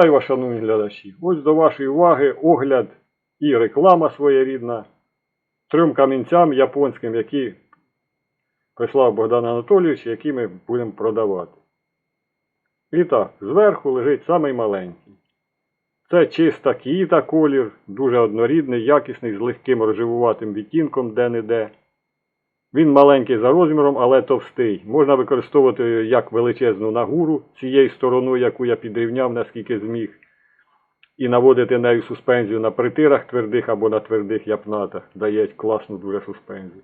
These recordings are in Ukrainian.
Вітаю вас, шановні глядачі. Ось до вашої уваги огляд і реклама своєрідна трьом камінцям японським, які прислав Богдан Анатолійович, які ми будемо продавати. І так, зверху лежить самий маленький. Це чиста кіїта колір, дуже однорідний, якісний, з легким розживуватим відтінком де-не-де. Він маленький за розміром, але товстий. Можна використовувати як величезну нагуру цією стороною, яку я підрівняв, наскільки зміг, і наводити нею суспензію на притирах твердих або на твердих япнатах. Дає класну дуже суспензію.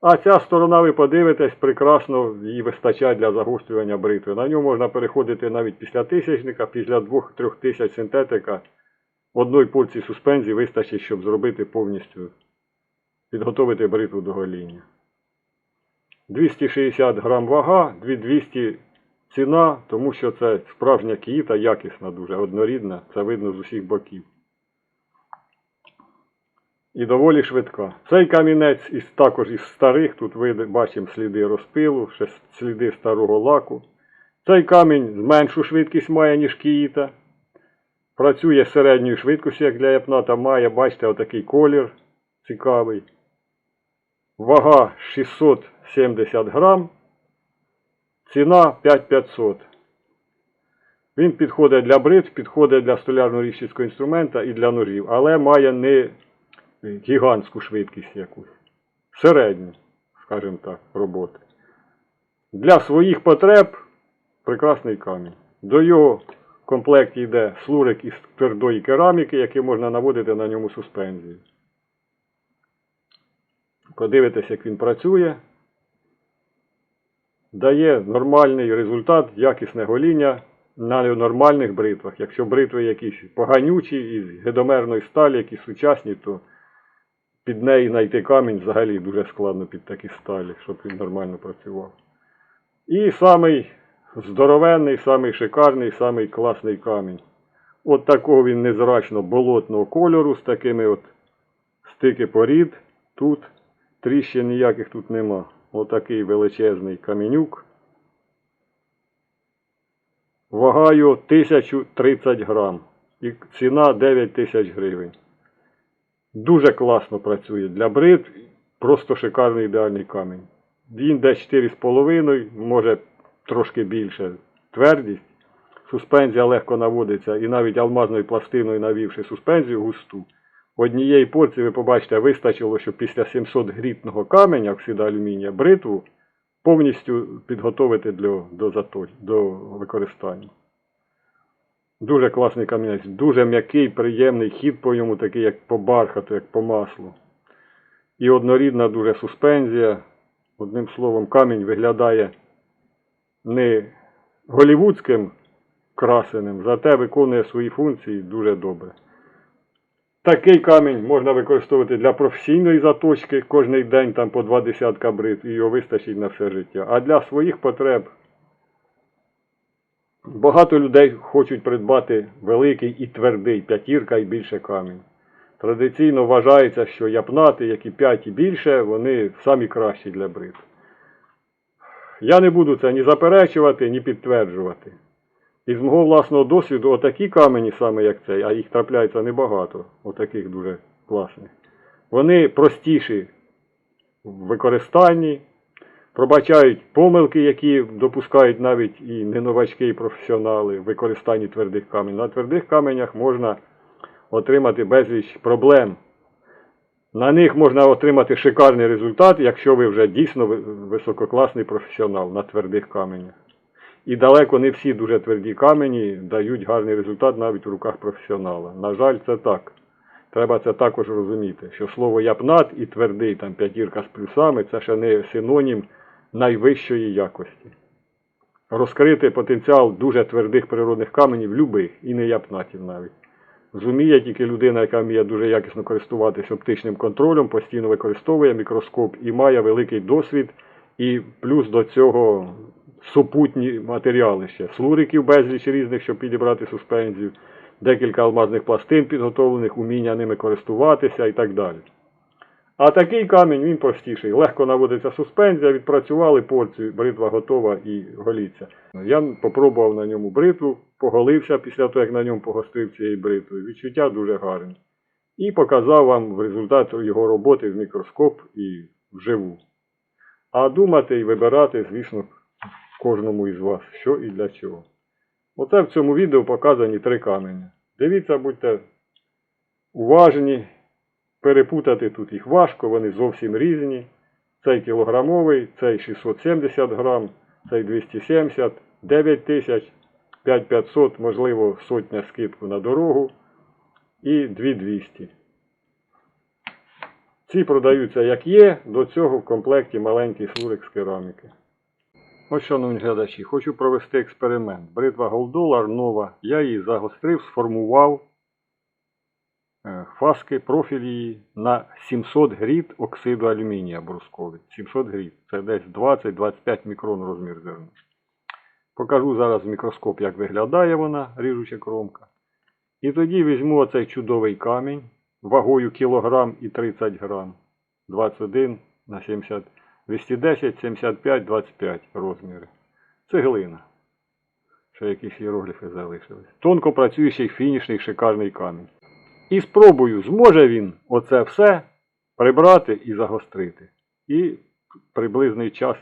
А ця сторона, ви подивитесь, прекрасно її вистачає для загострювання бритви. На нього можна переходити навіть після тисячника, після 2-3 тисяч синтетика. Одної порції суспензії вистачить, щоб зробити повністю, підготовити бритву до гоління. 260 грам вага, 2200 ціна, тому що це справжня кіїта, якісна, дуже однорідна, це видно з усіх боків. І доволі швидка. Цей камінець із, також із старих, тут ви бачимо сліди розпилу, ще сліди старого лаку. Цей камінь меншу швидкість має, ніж кіїта. Працює середньою швидкістю, як для япната, має, бачите, отакий колір цікавий. Вага 670 грам. Ціна 5500. Він підходить для брит, підходить для столярно-ріжчицького інструмента і для ножів, але має не гігантську швидкість якусь. Середню, скажімо так, роботи. Для своїх потреб прекрасний камінь. До його в комплекті йде слурик із твердої кераміки, який можна наводити на ньому суспензію. Подивитесь, як він працює. Дає нормальний результат, якісне гоління на нормальних бритвах. Якщо бритви якісь поганючі із гедомерної сталі, які сучасні, то під неї знайти камінь взагалі дуже складно під такі сталі, щоб він нормально працював. І самий здоровенний, самий шикарний, самий класний камінь. От такого він незрачно болотного кольору з такими от стики порід. Тут тріщин ніяких тут нема. Отакий величезний камінюк. Вагаю 1030 грам. І ціна 9 тисяч гривень. Дуже класно працює для брит. Просто шикарний ідеальний камінь. Він десь 4,5, може трошки більше твердість. Суспензія легко наводиться і навіть алмазною пластиною навівши суспензію густу. Однієї порції ви побачите, вистачило, що після 700 грітного каменя оксида алюмінія бритву повністю підготовити для, до, затой, до використання. Дуже класний камінець, дуже м'який, приємний хід по ньому, такий, як по бархату, як по маслу. І однорідна дуже суспензія. Одним словом, камінь виглядає не голівудським красеним, зате виконує свої функції дуже добре. Такий камінь можна використовувати для професійної заточки кожний день там по два десятка брит, і його вистачить на все життя. А для своїх потреб багато людей хочуть придбати великий і твердий п'ятірка і більше камінь. Традиційно вважається, що япнати, які 5 і більше, вони самі кращі для брит. Я не буду це ні заперечувати, ні підтверджувати. Із мого власного досвіду, отакі камені, саме як цей, а їх трапляється небагато, отаких дуже класних. Вони простіші в використанні, пробачають помилки, які допускають навіть і не новачки, і професіонали в використанні твердих каменів. На твердих каменях можна отримати безліч проблем. На них можна отримати шикарний результат, якщо ви вже дійсно висококласний професіонал на твердих каменях. І далеко не всі дуже тверді камені дають гарний результат навіть в руках професіонала. На жаль, це так. Треба це також розуміти, що слово япнат і твердий, там п'ятірка з плюсами це ще не синонім найвищої якості. Розкрити потенціал дуже твердих природних каменів любих і не япнатів навіть. Зуміє тільки людина, яка вміє дуже якісно користуватися оптичним контролем, постійно використовує мікроскоп і має великий досвід, і плюс до цього супутні матеріали ще. Слуриків безліч різних, щоб підібрати суспензію, декілька алмазних пластин підготовлених, уміння ними користуватися і так далі. А такий камінь він простіший. Легко наводиться суспензія, відпрацювали порцію, бритва готова і голіться. Я попробував на ньому бритву, поголився після того, як на ньому погостив цією бритвою. Відчуття дуже гарні. І показав вам в результат його роботи в мікроскоп і вживу. А думати і вибирати, звісно, кожному із вас, що і для чого. Оце в цьому відео показані три камені. Дивіться, будьте уважні, перепутати тут їх важко, вони зовсім різні. Цей кілограмовий, цей 670 грам, цей 270, 9 тисяч, 5500, можливо, сотня скидку на дорогу і 2200. Ці продаються як є, до цього в комплекті маленький шнурик з кераміки. Ось, шановні глядачі, хочу провести експеримент. Бритва Голдолар нова. Я її загострив, сформував е, фаски, профіль її на 700 гріт оксиду алюмінія брусковий. 700 гріт. Це десь 20-25 мікрон розмір зерна. Покажу зараз в мікроскоп, як виглядає вона, ріжуча кромка. І тоді візьму оцей чудовий камінь вагою кілограм і 30 грам. 21 на 70, 210, 75, 25 розміри. Цеглина. Ще якісь іерогліфи залишились. Тонко працюючий фінішний шикарний камінь. І спробую, зможе він оце все прибрати і загострити. І приблизний час,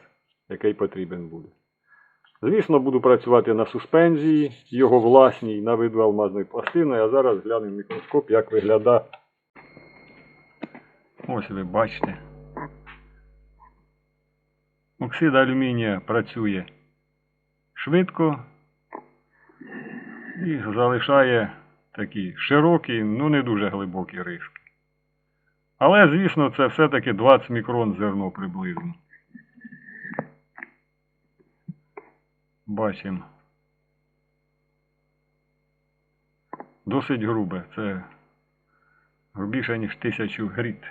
який потрібен буде. Звісно, буду працювати на суспензії, його власній, на виду алмазної пластини, а зараз глянемо в мікроскоп, як виглядає. Ось ви бачите. Оксид алюмінія працює швидко і залишає такі широкі, ну не дуже глибокі риски. Але, звісно, це все-таки 20 мікрон зерно приблизно. Бачимо. Досить грубе. Це грубіше, ніж тисячу гріт.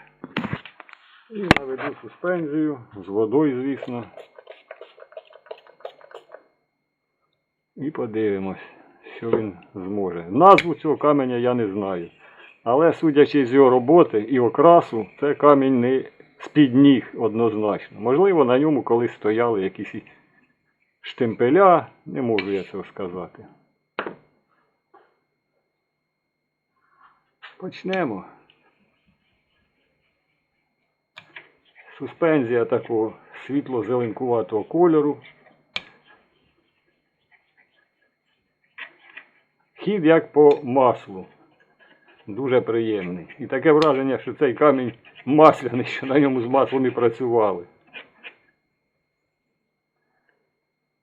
І наведу суспензію з водою, звісно. І подивимось, що він зможе. Назву цього каменя я не знаю. Але судячи з його роботи і окрасу, це камінь не з-під ніг однозначно. Можливо, на ньому колись стояли якісь штемпеля, не можу я цього сказати. Почнемо. Суспензія такого світло-зеленкуватого кольору. Хід як по маслу. Дуже приємний. І таке враження, що цей камінь масляний, що на ньому з маслом і працювали.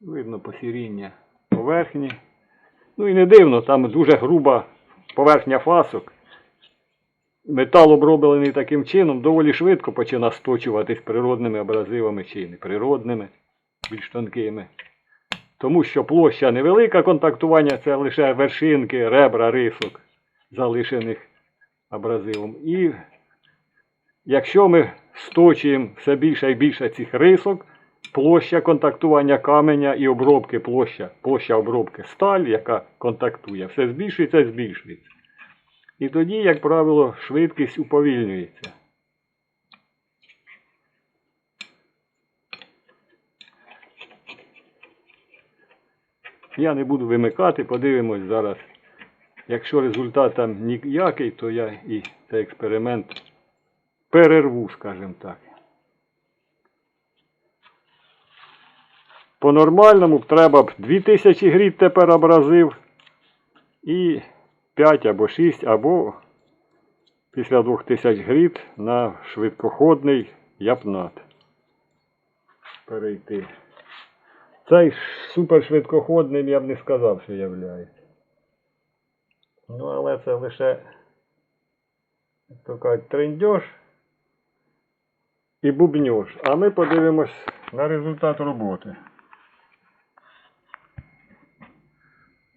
Видно посіріння поверхні. Ну і не дивно, там дуже груба поверхня фасок. Метал оброблений таким чином доволі швидко починає сточуватись природними абразивами чи неприродними, більш тонкими. Тому що площа невелика контактування це лише вершинки, ребра, рисок, залишених абразивом. І якщо ми сточуємо все більше і більше цих рисок, площа контактування каменя і обробки площа, площа обробки сталь, яка контактує, все збільшується і збільшується. І тоді, як правило, швидкість уповільнюється. Я не буду вимикати, подивимось зараз. Якщо результат там ніякий, то я і цей експеримент перерву, скажімо так. По-нормальному треба б 2000 гріт тепер образив і 5 або 6, або після 2000 гріт на швидкоходний япнат перейти. Цей супершвидкоходним я б не сказав, що являється. Ну, але це лише, то трендьош і бубньош. А ми подивимось на результат роботи.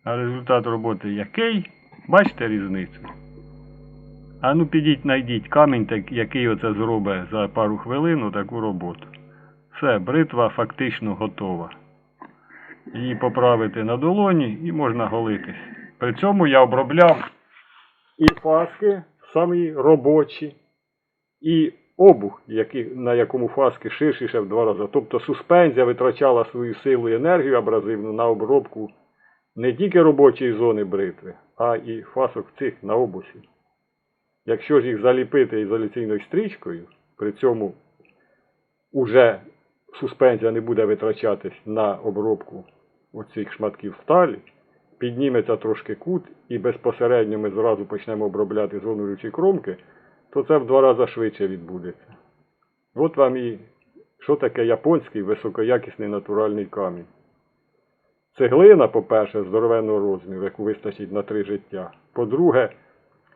А результат роботи який? Бачите різницю? А ну підіть, знайдіть камінь, який оце зробить за пару хвилин таку роботу. Все, бритва фактично готова. Її поправити на долоні і можна голитись. При цьому я обробляв і фаски самі робочі, і обух, на якому фаски ширші ще в два рази. Тобто суспензія витрачала свою силу і енергію абразивну на обробку не тільки робочої зони бритви, а і фасок цих на обусі. Якщо ж їх заліпити ізоляційною стрічкою, при цьому уже суспензія не буде витрачатись на обробку оцих шматків сталі, підніметься трошки кут і безпосередньо ми зразу почнемо обробляти зону рючої кромки, то це в два рази швидше відбудеться. От вам і що таке японський високоякісний натуральний камінь. Цеглина, по-перше, здоровенного розміру, яку вистачить на три життя. По-друге,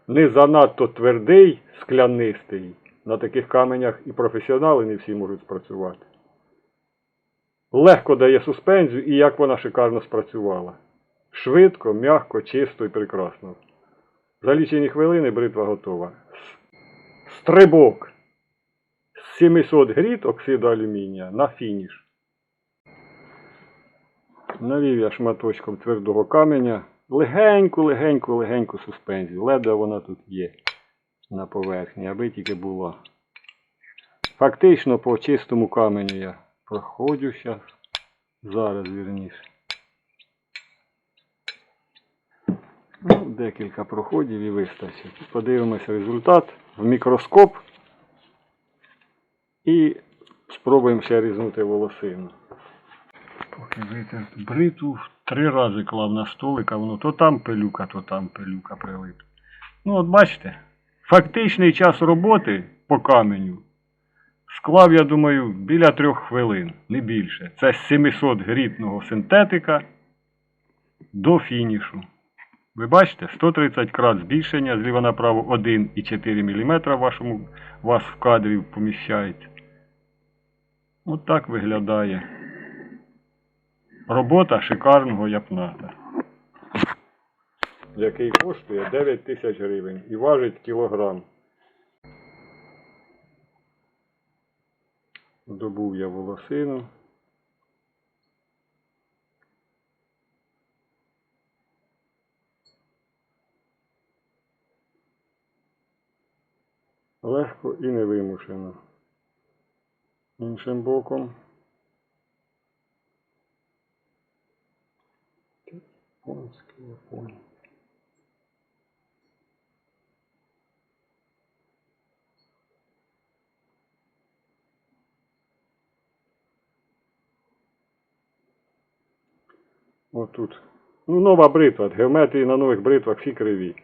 не занадто твердий, склянистий. На таких каменях і професіонали не всі можуть спрацювати. Легко дає суспензію і як вона шикарно спрацювала. Швидко, м'яко, чисто і прекрасно. За лічені хвилини бритва готова. Стрибок з 700 гріт оксиду алюмінія на фініш. Навів я шматочком твердого каменя легеньку, легеньку, легеньку суспензію. Ледве вона тут є на поверхні, аби тільки була. Фактично по чистому каменю я проходжу зараз. Зараз вірніше. Ну, декілька проходів і вистачить. Подивимося результат в мікроскоп і спробуємо ще різнути волосину. Бриту три рази клав на столик, а воно то там пилюка, то там пилюка прилип. Ну, от бачите, фактичний час роботи по каменю склав, я думаю, біля трьох хвилин, не більше. Це з 700 грітного синтетика до фінішу. Ви бачите, 130 крат збільшення, зліва направо 1,4 мм вашому, у вас в кадрі поміщається. От так виглядає. Робота шикарного япната. Який коштує 9 тисяч гривень і важить кілограм. Добув я волосину. Легко і невимушено. Іншим боком. Японський, японський. Отут. Ну, нова бритва. Геометрії на нових бритвах всі криві.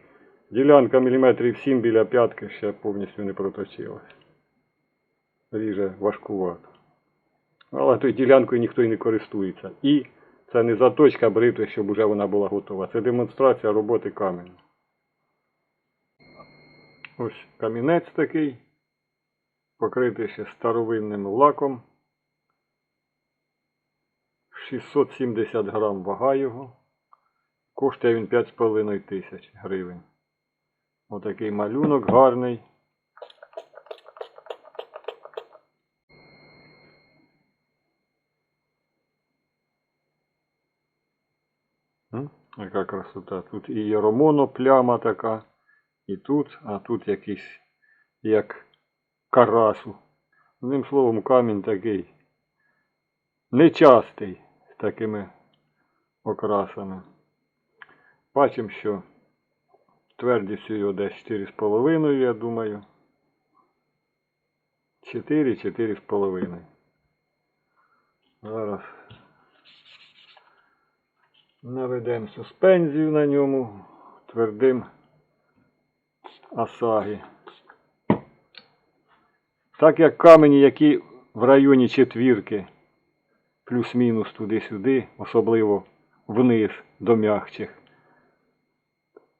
Ділянка міліметрів 7 біля п'ятки ще повністю не проточилась. Ріже важкувато. Але тою ділянкою ніхто і не користується. І це не заточка бритви, щоб уже вона була готова. Це демонстрація роботи каменю. Ось камінець такий, покритий ще старовинним лаком. 670 грам вага його. Коштує він 5,5 тисяч гривень. Отакий малюнок гарний. Яка красота. Тут і єромоно пляма така, і тут, а тут якийсь як карасу. Одним словом, камінь такий нечастий з такими окрасами. Бачимо, що твердістю його десь 4,5, я думаю. 4, 4,5. Зараз наведемо суспензію на ньому твердим асагі. Так як камені, які в районі четвірки, плюс-мінус туди-сюди, особливо вниз до м'якчих,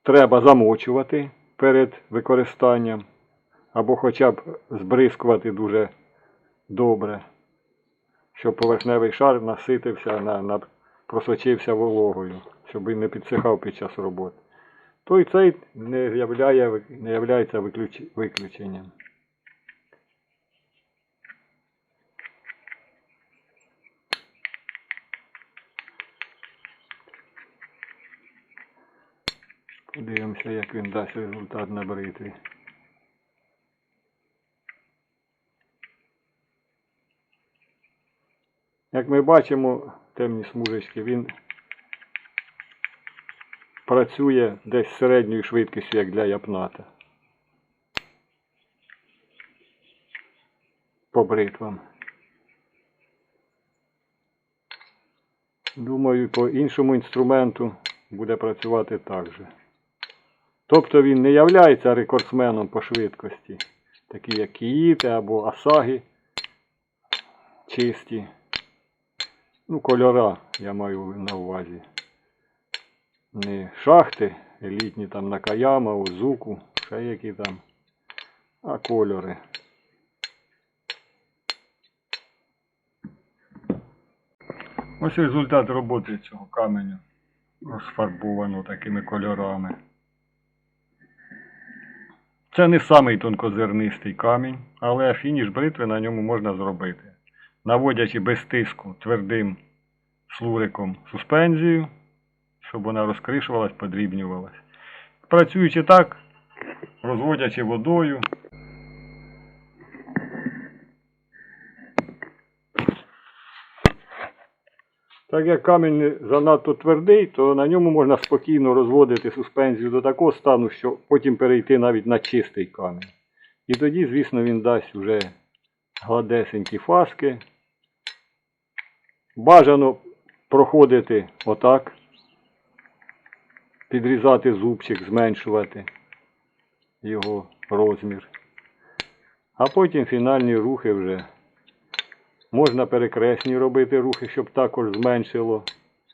треба замочувати перед використанням, або хоча б збризкувати дуже добре, щоб поверхневий шар наситився, на, на, просочився вологою, щоб він не підсихав під час роботи. То і цей не, являє, не являється виключ, виключенням. Подивимося, як він дасть результат на бритві. Як ми бачимо, темні смужечки, він працює десь середньою швидкістю, як для япната. По бритвам. Думаю, по іншому інструменту буде працювати так же. Тобто він не являється рекордсменом по швидкості, такі як Кіїти або Асаги чисті. Ну, кольора я маю на увазі. Не шахти, елітні там Накаяма, Озуку, ще які там, а кольори. Ось результат роботи цього каменю. Розфарбовано такими кольорами. Це не самий тонкозернистий камінь, але фініш бритви на ньому можна зробити. Наводячи без тиску твердим слуриком суспензію, щоб вона розкришувалась, подрібнювалась. Працюючи так, розводячи водою, Так як камінь занадто твердий, то на ньому можна спокійно розводити суспензію до такого стану, що потім перейти навіть на чистий камінь. І тоді, звісно, він дасть вже гладесенькі фаски. Бажано проходити отак, підрізати зубчик, зменшувати його розмір. А потім фінальні рухи вже. Можна перекресні робити рухи, щоб також зменшило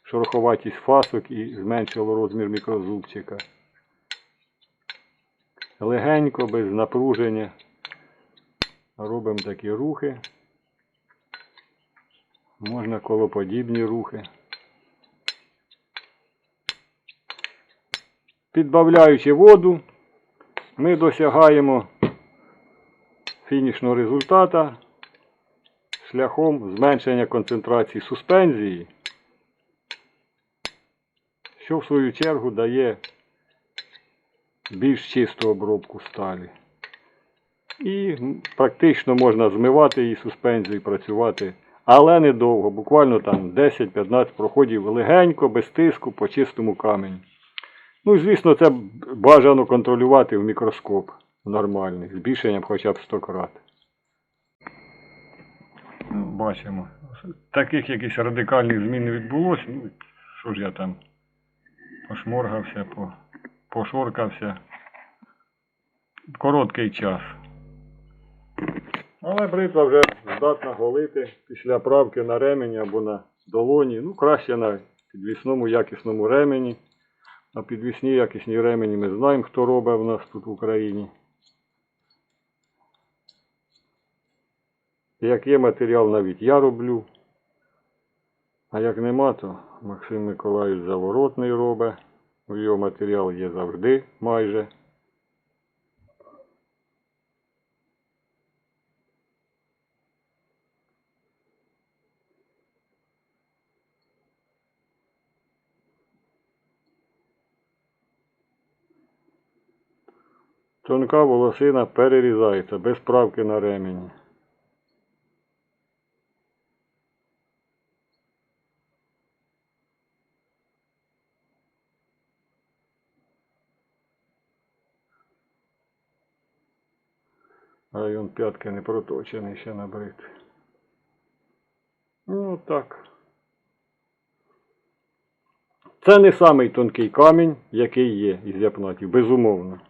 шероховатість фасок і зменшило розмір мікрозубчика. Легенько, без напруження. Робимо такі рухи. Можна колоподібні рухи. Підбавляючи воду, ми досягаємо фінішного результата шляхом зменшення концентрації суспензії, що в свою чергу дає більш чисту обробку сталі. І практично можна змивати її суспензію і працювати, але недовго, буквально там 10-15 проходів легенько, без тиску по чистому каменю. Ну, звісно, це бажано контролювати в мікроскоп нормальний, збільшенням хоча б 100 крат. Ну, бачимо. Таких якихось радикальних змін не відбулося. Ну, що ж я там пошморгався, по, пошоркався. Короткий час. Але бритва вже здатна голити після правки на ремені або на долоні. Ну, краще на підвісному якісному ремені. На підвісні якісні ремені ми знаємо, хто робить в нас тут в Україні. Як є матеріал, навіть я роблю. А як нема, то Максим Миколаївич Заворотний робить. У його матеріал є завжди майже. Тонка волосина перерізається без правки на ремені. Район п'ятки не проточений ще на бритві. Ну так. Це не самий тонкий камінь, який є із япнатів, безумовно.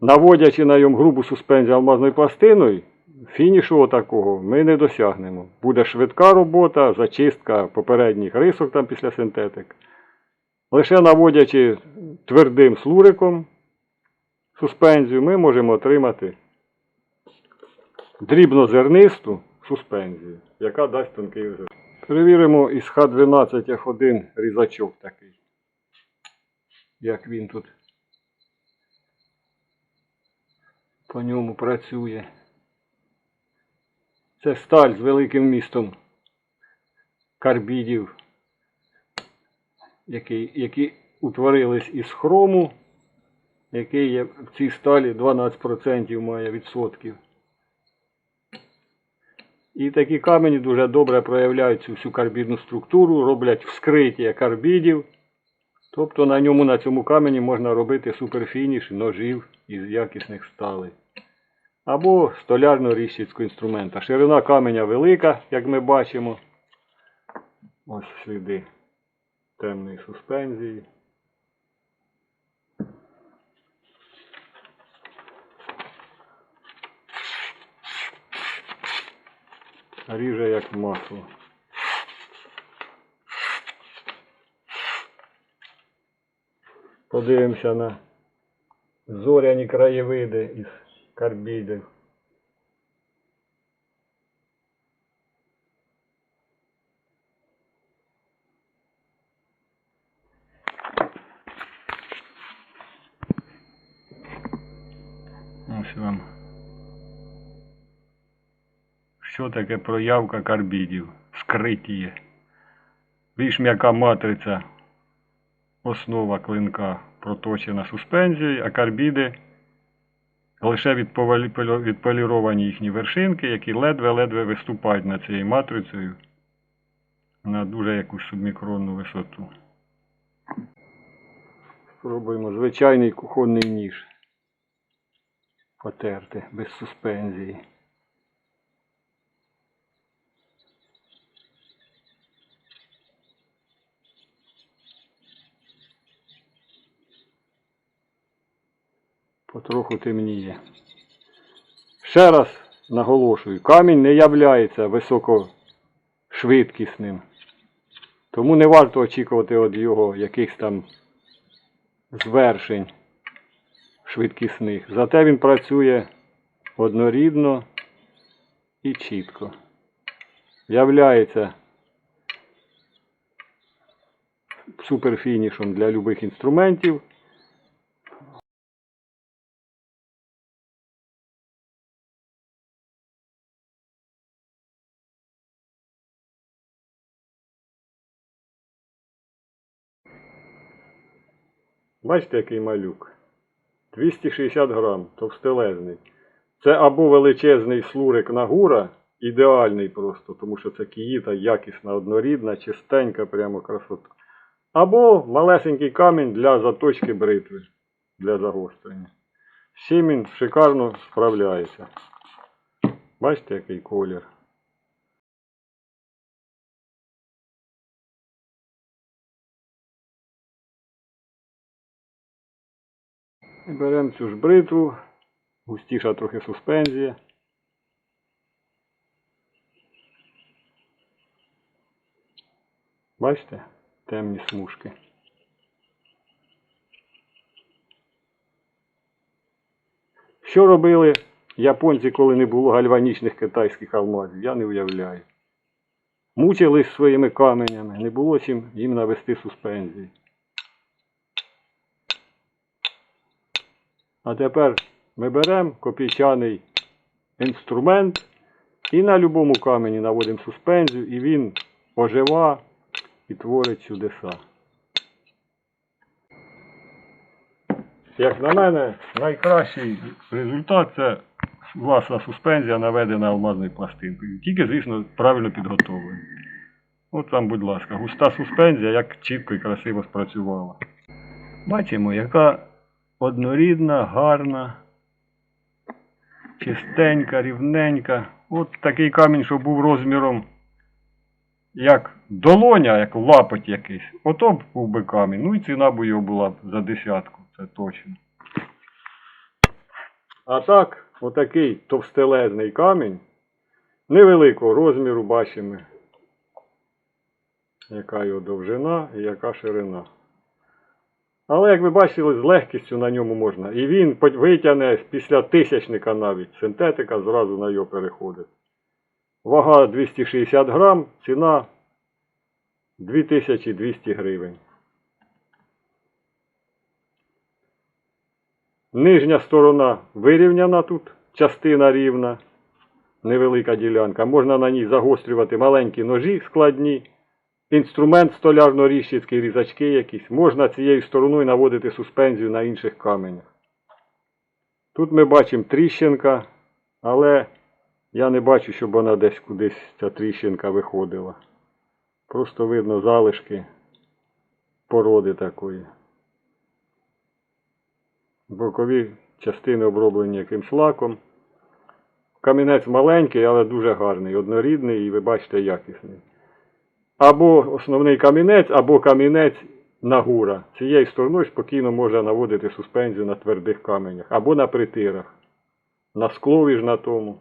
Наводячи на ньому грубу суспензію алмазною пластиною, фінішу такого ми не досягнемо. Буде швидка робота, зачистка попередніх рисок там після синтетик. Лише наводячи твердим слуриком суспензію, ми можемо отримати дрібнозернисту суспензію, яка дасть тонкий результат. Перевіримо із Х12 F1 різачок такий. Як він тут по ньому працює. Це сталь з великим містом карбідів, які, які утворились із хрому, який є в цій сталі 12% має відсотків. І такі камені дуже добре проявляють цю всю карбідну структуру, роблять вскриття карбідів. Тобто на ньому, на цьому камені можна робити суперфініш ножів із якісних сталей. Або столярно-ріщицького інструмента. Ширина каменя велика, як ми бачимо. Ось сліди темної суспензії. Ріже як масло. Подивимося на зоряні краєвиди із карбідів. Ось вам. Що таке проявка карбідів? Скриття. Більш м'яка матриця, основа клинка проточена суспензією, а карбіди лише відполіровані їхні вершинки, які ледве-ледве виступають над цією матрицею на дуже якусь субмікронну висоту. Спробуємо звичайний кухонний ніж потерти без суспензії. Потроху темніє. Ще раз наголошую, камінь не являється високошвидкісним. Тому не варто очікувати від його якихось там звершень швидкісних. Зате він працює однорідно і чітко. Являється суперфінішом для любих інструментів. Бачите, який малюк? 260 грам, товстелезний. Це або величезний слурик нагура, ідеальний просто, тому що це кіїта якісна, однорідна, чистенька, прямо красота. Або малесенький камінь для заточки бритви, для загострення. Він шикарно справляється. Бачите, який колір. І беремо цю ж бритву, густіша трохи суспензія. Бачите? Темні смужки. Що робили японці, коли не було гальванічних китайських алмазів? Я не уявляю. Мучились своїми каменями, не було чим їм навести суспензії. А тепер ми беремо копійчаний інструмент і на будь-якому камені наводимо суспензію, і він ожива і творить чудеса. Як на мене, найкращий результат це власна суспензія, наведена алмазною пластинкою. Тільки, звісно, правильно підготовлена. От вам, будь ласка, густа суспензія, як чітко і красиво спрацювала. Бачимо, яка однорідна, гарна, чистенька, рівненька. От такий камінь, що був розміром як долоня, як лапоть якийсь. Ото б був би камінь. Ну і ціна б його була б за десятку, це точно. А так, отакий товстелезний камінь, невеликого розміру бачимо, яка його довжина і яка ширина. Але, як ви бачили, з легкістю на ньому можна. І він витягне після тисячника навіть. Синтетика зразу на його переходить. Вага 260 грам, ціна 2200 гривень. Нижня сторона вирівняна тут, частина рівна, невелика ділянка. Можна на ній загострювати маленькі ножі складні. Інструмент столярно-ріщицький, різачки якісь. Можна цією стороною наводити суспензію на інших каменях. Тут ми бачимо тріщинка, але Я не бачу, щоб вона десь кудись ця тріщинка виходила. Просто видно залишки породи такої. Бокові частини оброблені якимсь лаком. Камінець маленький, але дуже гарний, однорідний і ви бачите якісний. Або основний камінець, або камінець нагура. Цією стороною спокійно можна наводити суспензію на твердих каменях, або на притирах. На склові ж на тому.